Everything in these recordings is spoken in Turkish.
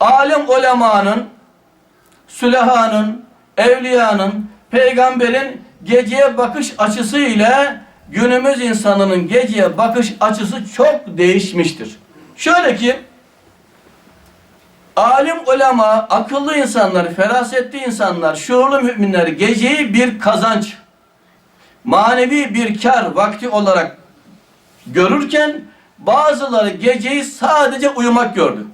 alim ulemanın, sülehanın, evliyanın, peygamberin geceye bakış açısı ile günümüz insanının geceye bakış açısı çok değişmiştir. Şöyle ki alim ulema, akıllı insanlar, ferasetli insanlar, şuurlu müminler geceyi bir kazanç, manevi bir kar vakti olarak görürken bazıları geceyi sadece uyumak gördü.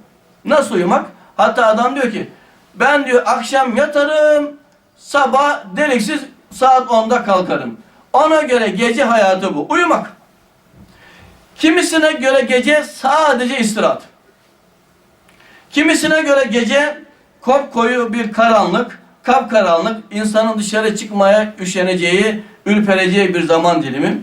Nasıl uyumak? Hatta adam diyor ki ben diyor akşam yatarım sabah deliksiz saat 10'da kalkarım. Ona göre gece hayatı bu. Uyumak. Kimisine göre gece sadece istirahat. Kimisine göre gece koyu bir karanlık, kapkaranlık, insanın dışarı çıkmaya üşeneceği, ürpereceği bir zaman dilimi.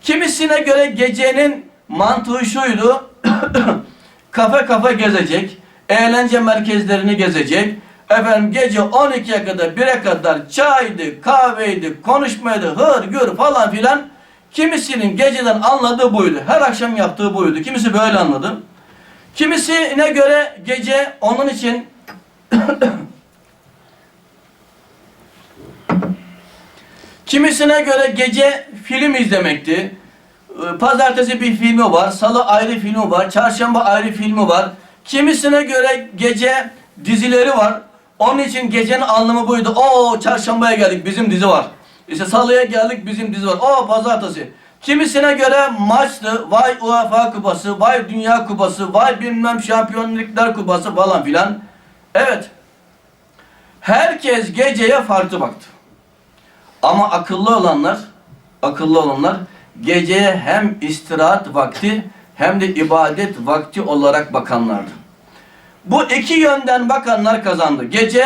Kimisine göre gecenin mantığı şuydu, kafe kafe gezecek, eğlence merkezlerini gezecek, efendim gece 12'ye kadar 1'e kadar çaydı, kahveydi, konuşmaydı, hır gür falan filan. Kimisinin geceden anladığı buydu. Her akşam yaptığı buydu. Kimisi böyle anladı. Kimisine göre gece onun için Kimisine göre gece film izlemekti. Ee, Pazartesi bir filmi var, salı ayrı filmi var, çarşamba ayrı filmi var. Kimisine göre gece dizileri var. Onun için gecenin anlamı buydu. O çarşambaya geldik bizim dizi var. İşte salıya geldik bizim dizi var. O pazartesi. Kimisine göre maçtı. Vay UEFA kupası, vay Dünya kupası, vay bilmem şampiyonluklar kupası falan filan. Evet. Herkes geceye farklı baktı. Ama akıllı olanlar, akıllı olanlar geceye hem istirahat vakti hem de ibadet vakti olarak bakanlardı. Bu iki yönden bakanlar kazandı. Gece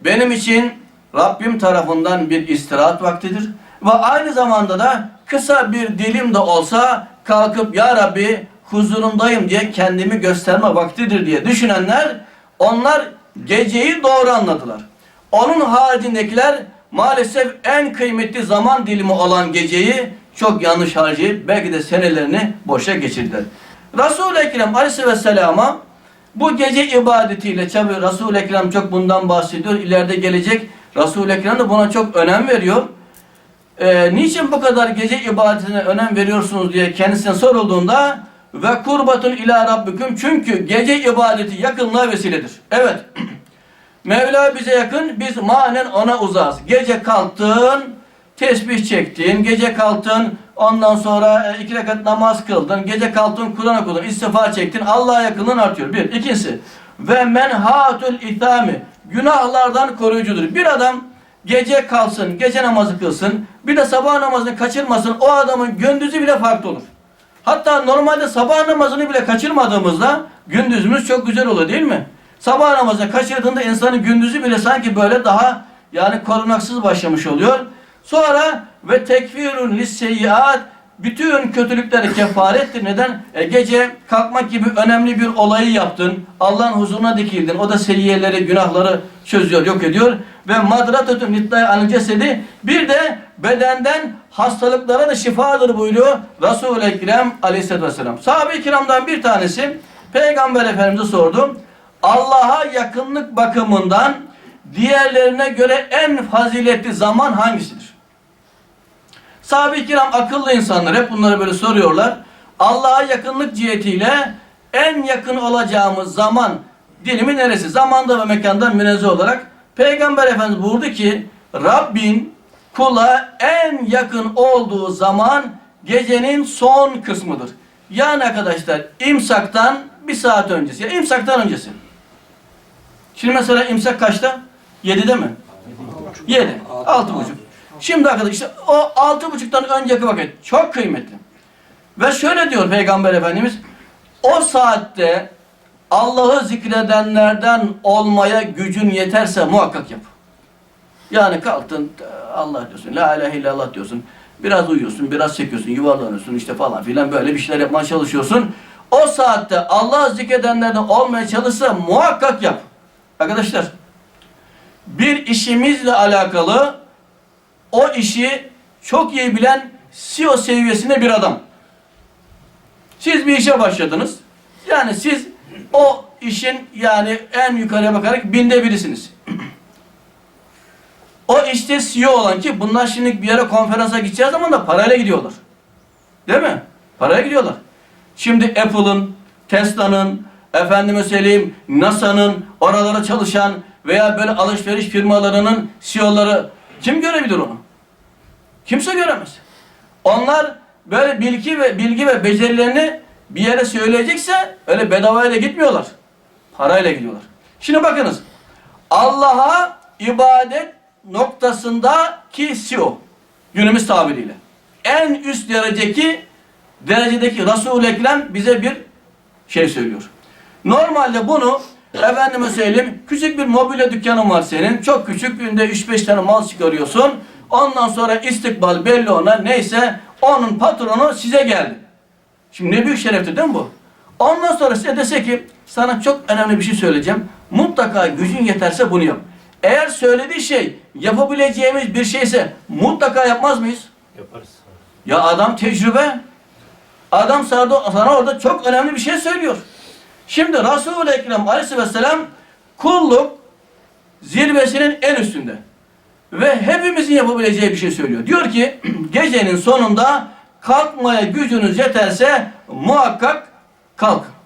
benim için Rabbim tarafından bir istirahat vaktidir. Ve aynı zamanda da kısa bir dilim de olsa kalkıp Ya Rabbi huzurundayım diye kendimi gösterme vaktidir diye düşünenler onlar geceyi doğru anladılar. Onun haricindekiler maalesef en kıymetli zaman dilimi olan geceyi çok yanlış harcayıp belki de senelerini boşa geçirdiler. Resul-i Ekrem Aleyhisselam'a bu gece ibadetiyle tabi Resul-i Ekrem çok bundan bahsediyor. İleride gelecek Resul-i Ekrem de buna çok önem veriyor. Ee, niçin bu kadar gece ibadetine önem veriyorsunuz diye kendisine sorulduğunda ve kurbatun ila rabbiküm çünkü gece ibadeti yakınlığa vesiledir. Evet. Mevla bize yakın, biz manen ona uzağız. Gece kalktın, tesbih çektin, gece kalktın, ondan sonra e, iki rekat namaz kıldın, gece kalktın, Kur'an okudun, istiğfar çektin, Allah'a yakınlığın artıyor. Bir. İkincisi, ve menhatul ithami, günahlardan koruyucudur. Bir adam gece kalsın, gece namazı kılsın, bir de sabah namazını kaçırmasın, o adamın gündüzü bile farklı olur. Hatta normalde sabah namazını bile kaçırmadığımızda gündüzümüz çok güzel olur değil mi? Sabah namazını kaçırdığında insanın gündüzü bile sanki böyle daha yani korunaksız başlamış oluyor. Sonra ve tekfirun lisseyyiat bütün kötülükleri kefarettir. Neden? E, gece kalkmak gibi önemli bir olayı yaptın. Allah'ın huzuruna dikildin. O da seyyiyeleri, günahları çözüyor, yok ediyor. Ve madratetun nittaya anil cesedi bir de bedenden hastalıklara da şifadır buyuruyor Resul-i Ekrem aleyhissalatü vesselam. Sahabe-i kiramdan bir tanesi Peygamber Efendimiz'e sordu. Allah'a yakınlık bakımından diğerlerine göre en faziletli zaman hangisidir? Sahabe-i kiram akıllı insanlar hep bunları böyle soruyorlar. Allah'a yakınlık cihetiyle en yakın olacağımız zaman dilimi neresi? Zamanda ve mekanda münezzeh olarak Peygamber Efendimiz buyurdu ki Rabbin kula en yakın olduğu zaman gecenin son kısmıdır. Yani arkadaşlar imsaktan bir saat öncesi. Ya imsaktan öncesi. Şimdi mesela imsak kaçta? 7'de mi? 7. Altı buçuk. Şimdi arkadaşlar o altı buçuktan önceki vakit çok kıymetli. Ve şöyle diyor Peygamber Efendimiz o saatte Allah'ı zikredenlerden olmaya gücün yeterse muhakkak yap. Yani kalktın Allah diyorsun, la ilahe illallah diyorsun. Biraz uyuyorsun, biraz çekiyorsun, yuvarlanıyorsun işte falan filan böyle bir şeyler yapmaya çalışıyorsun. O saatte Allah zikredenlerden olmaya çalışsa muhakkak yap. Arkadaşlar bir işimizle alakalı o işi çok iyi bilen CEO seviyesinde bir adam. Siz bir işe başladınız. Yani siz o işin yani en yukarıya bakarak binde birisiniz. o işte CEO olan ki bunlar şimdi bir yere konferansa gideceği zaman da parayla gidiyorlar. Değil mi? Paraya gidiyorlar. Şimdi Apple'ın, Tesla'nın, efendime söyleyeyim NASA'nın oralara çalışan veya böyle alışveriş firmalarının CEO'ları kim görebilir onu? Kimse göremez. Onlar böyle bilgi ve bilgi ve becerilerini bir yere söyleyecekse öyle bedavaya da gitmiyorlar. Parayla gidiyorlar. Şimdi bakınız. Allah'a ibadet noktasındaki CEO günümüz tabiriyle en üst dereceki derecedeki Resul-i Ekrem bize bir şey söylüyor. Normalde bunu efendime söyleyeyim küçük bir mobilya dükkanın var senin. Çok küçük günde 3-5 tane mal çıkarıyorsun. Ondan sonra istikbal belli ona neyse onun patronu size geldi. Şimdi ne büyük şereftir değil mi bu? Ondan sonra size dese ki sana çok önemli bir şey söyleyeceğim. Mutlaka gücün yeterse bunu yap. Eğer söylediği şey yapabileceğimiz bir şeyse mutlaka yapmaz mıyız? Yaparız. Ya adam tecrübe. Adam sana, sana orada çok önemli bir şey söylüyor. Şimdi Resul-i Ekrem aleyhisselam kulluk zirvesinin en üstünde. Ve hepimizin yapabileceği bir şey söylüyor. Diyor ki gecenin sonunda kalkmaya gücünüz yeterse muhakkak kalkın.